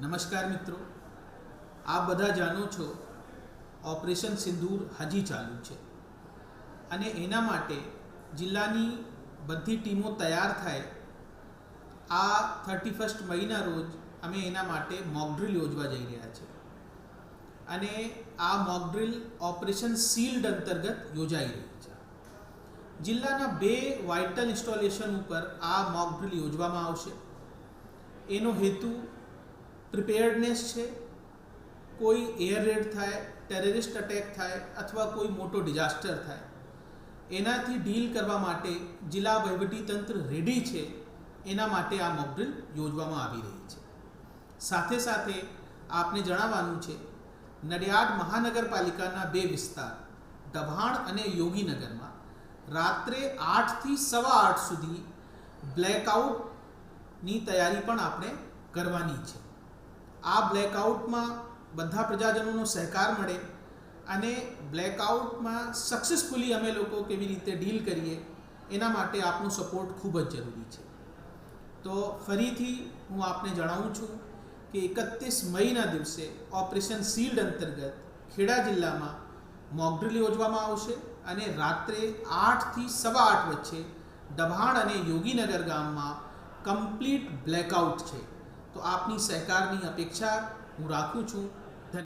નમસ્કાર મિત્રો. આપ બધા જાણો છો, ઓપરેશન સિંદૂર હજી ચાલુ છે. અને એના માટે જિલ્લાની બધી ટીમો તૈયાર થાય. આ થર્ટી ફર્સ્ટ મહિના રોજ અમે એના માટે મોકડ્રીલ યોજવા જઈ રહ્યા છે અને આ મોકડ્રીલ ઓપરેશન સીલ્ડ અંતર્ગત યોજાઈ રહી છે. જિલ્લાના બે વાઇટલ ઇન્સ્ટોલેશન ઉપર આ મોકડ્રીલ યોજવામાં આવશે. એનો હેતુ પ્રિપેર્ડનેસ છે, કોઈ એર રેડ થાય ટેરરિસ્ટ અટેક થાય અથવા કોઈ મોટો ડિઝાસ્ટર થાય, એનાથી ડીલ કરવા માટે જિલ્લા વહીવટીતંત્ર રેડી છે, એના માટે આ મોકડ્રીલ યોજવામાં આવી રહી છે. સાથે સાથે આપને જણાવવાનું છે, નડિયાદ મહાનગરપાલિકાના બે વિસ્તાર, દભાણ અને યોગીનગરમાં રાત્રે આઠથી સવા આઠ સુધી બ્લેકઆઉટની તૈયારી પણ આપણે કરવાની છે. આ બ્લેકઆઉટમાં બધા પ્રજાજનોનો સહકાર મળે અને બ્લેકઆઉટમાં સક્સેસફુલી અમે લોકો કેવી રીતે ડીલ કરીએ, એના માટે આપનો સપોર્ટ ખૂબ જ જરૂરી છે. તો ફરીથી હું આપને જણાવું છું કે એકત્રીસ મઈના દિવસે ઓપરેશન શીલ્ડ અંતર્ગત ખેડા જિલ્લામાં મોકડ્રીલ યોજવામાં આવશે અને રાત્રે આઠથી સવા આઠ વચ્ચે દભાણ અને યોગીનગર ગામમાં કમ્પ્લીટ બ્લેકઆઉટ છે. તો આપની સહકારની અપેક્ષા હું રાખું છું.